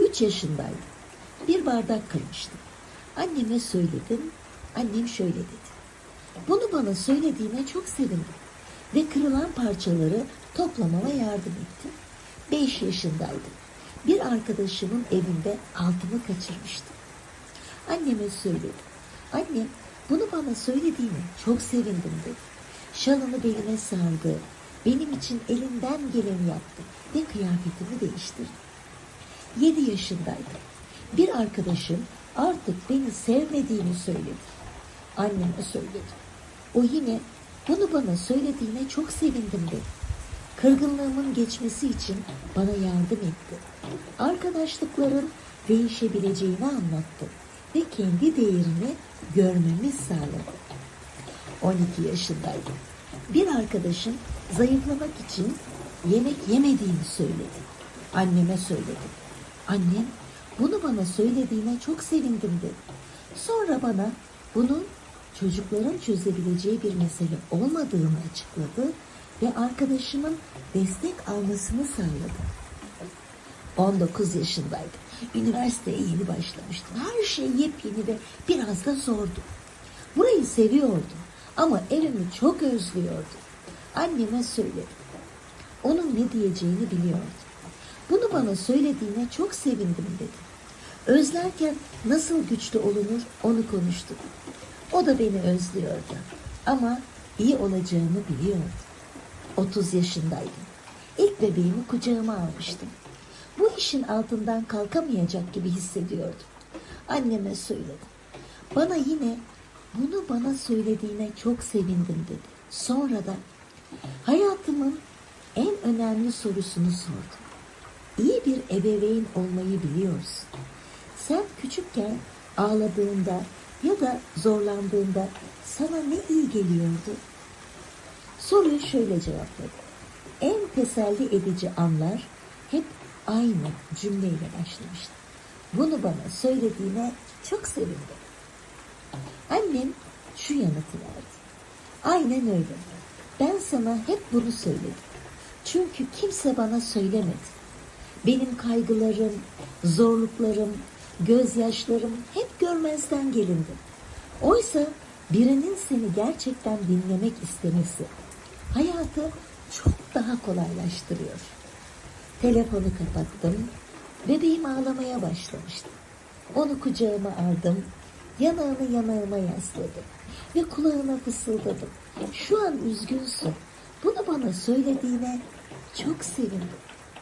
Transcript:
Üç yaşındaydım. Bir bardak kırmıştım. Anneme söyledim. Annem şöyle dedi. Bunu bana söylediğine çok sevindim. Ve kırılan parçaları toplamama yardım ettim. Beş yaşındaydım. Bir arkadaşımın evinde altımı kaçırmıştım. Anneme söyledim. Annem bunu bana söylediğine çok sevindim dedi. Şalını beline sardı. Benim için elinden geleni yaptı ve kıyafetimi değiştirdi. Yedi yaşındaydım. Bir arkadaşım artık beni sevmediğini söyledi. Anneme söyledim. O yine bunu bana söylediğine çok sevindim dedi. Kırgınlığımın geçmesi için bana yardım etti. Arkadaşlıkların değişebileceğini anlattı ve kendi değerini görmemi sağladı. 12 yaşındaydım. Bir arkadaşım zayıflamak için yemek yemediğini söyledi. Anneme söyledim. Annem bunu bana söylediğine çok sevindim dedi. Sonra bana bunun çocukların çözebileceği bir mesele olmadığını açıkladı ve arkadaşımın destek almasını sağladı. 19 yaşındaydım. Üniversiteye yeni başlamıştım. Her şey yepyeni ve biraz da zordu. Burayı seviyordum ama evimi çok özlüyordum. Anneme söyledim. Onun ne diyeceğini biliyordum. Bana söylediğine çok sevindim dedi. Özlerken nasıl güçlü olunur onu konuştuk. O da beni özlüyordu. Ama iyi olacağını biliyordu. 30 yaşındaydım. İlk bebeğimi kucağıma almıştım. Bu işin altından kalkamayacak gibi hissediyordum. Anneme söyledim. Bana yine bunu bana söylediğine çok sevindim dedi. Sonra da hayatımın en önemli sorusunu sordum. İyi bir ebeveyn olmayı biliyorsun. Sen küçükken ağladığında ya da zorlandığında sana ne iyi geliyordu? Soruyu şöyle cevapladım. En teselli edici anlar hep aynı cümleyle başlamıştı. Bunu bana söylediğine çok sevindim. Annem şu yanıtı verdi. Aynen öyle. Ben sana hep bunu söyledim. Çünkü kimse bana söylemedi. Benim kaygılarım, zorluklarım, gözyaşlarım hep görmezden gelindi. Oysa birinin seni gerçekten dinlemek istemesi hayatı çok daha kolaylaştırıyor. Telefonu kapattım. Bebeğim ağlamaya başlamıştı. Onu kucağıma aldım. Yanağını yanağıma yasladım. Ve kulağına fısıldadım. Şu an üzgünsün. Bunu bana söylediğine çok sevindim.